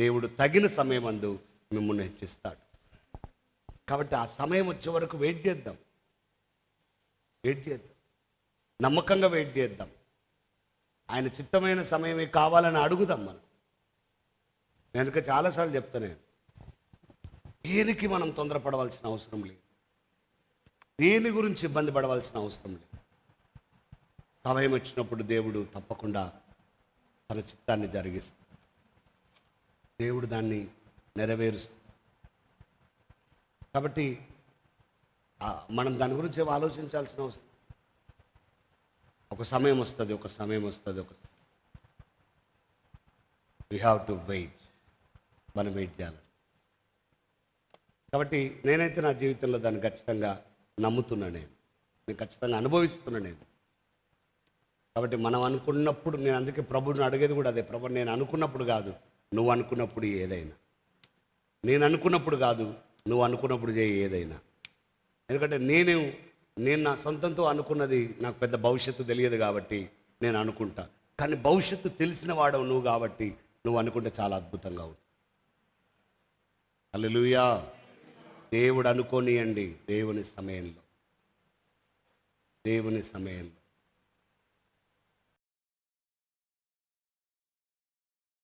దేవుడు తగిన సమయం అందు మిమ్మల్ని హెచ్చిస్తాడు. కాబట్టి ఆ సమయం వచ్చే వరకు వెయిట్ చేద్దాం. వెయిట్ చేద్దాం. నమ్మకంగా వెయిట్ చేద్దాం. ఆయన చిత్తమైన సమయమే కావాలని అడుగుదాం మనం. నేను చాలాసార్లు చెప్తాను దేనికి మనం తొందరపడవలసిన అవసరం లేదు. దేని గురించి ఇబ్బంది పడవలసిన అవసరం లేదు. సమయం వచ్చినప్పుడు దేవుడు తప్పకుండా తన చిత్తాన్ని జరిగిస్తాడు. దేవుడు దాన్ని నెరవేరుస్తాడు కాబట్టి మనం దాని గురించి ఆలోచించాల్సిన అవసరం? ఒక సమయం వస్తుంది ఒక సమయం వస్తుంది ఒక వీ హ్యావ్ టు వెయిట్ మనం వెయిట్ చేయాలి. కాబట్టి నేనైతే నా జీవితంలో దాన్ని ఖచ్చితంగా నమ్ముతున్నా నేను. నేను ఖచ్చితంగా అనుభవిస్తున్నా నేను. కాబట్టి మనం అనుకున్నప్పుడు నేను అందుకే ప్రభుని అడిగేది కూడా అదే. ప్రభు నేను అనుకున్నప్పుడు కాదు. నువ్వు అనుకున్నప్పుడు ఏదైనా. నేను అనుకున్నప్పుడు కాదు నువ్వు అనుకున్నప్పుడు చేయి ఏదైనా. ఎందుకంటే నేను నేను నా సొంతంతో అనుకున్నది నాకు పెద్ద భవిష్యత్తు తెలియదు కాబట్టి నేను అనుకుంటా. కానీ భవిష్యత్తు తెలిసిన వాడవు నువ్వు కాబట్టి నువ్వు అనుకుంటే చాలా అద్భుతంగా ఉంటుంది అల్లెలుయా దేవుడు అనుకోనియండి దేవుని సమయంలో. దేవుని సమయంలో.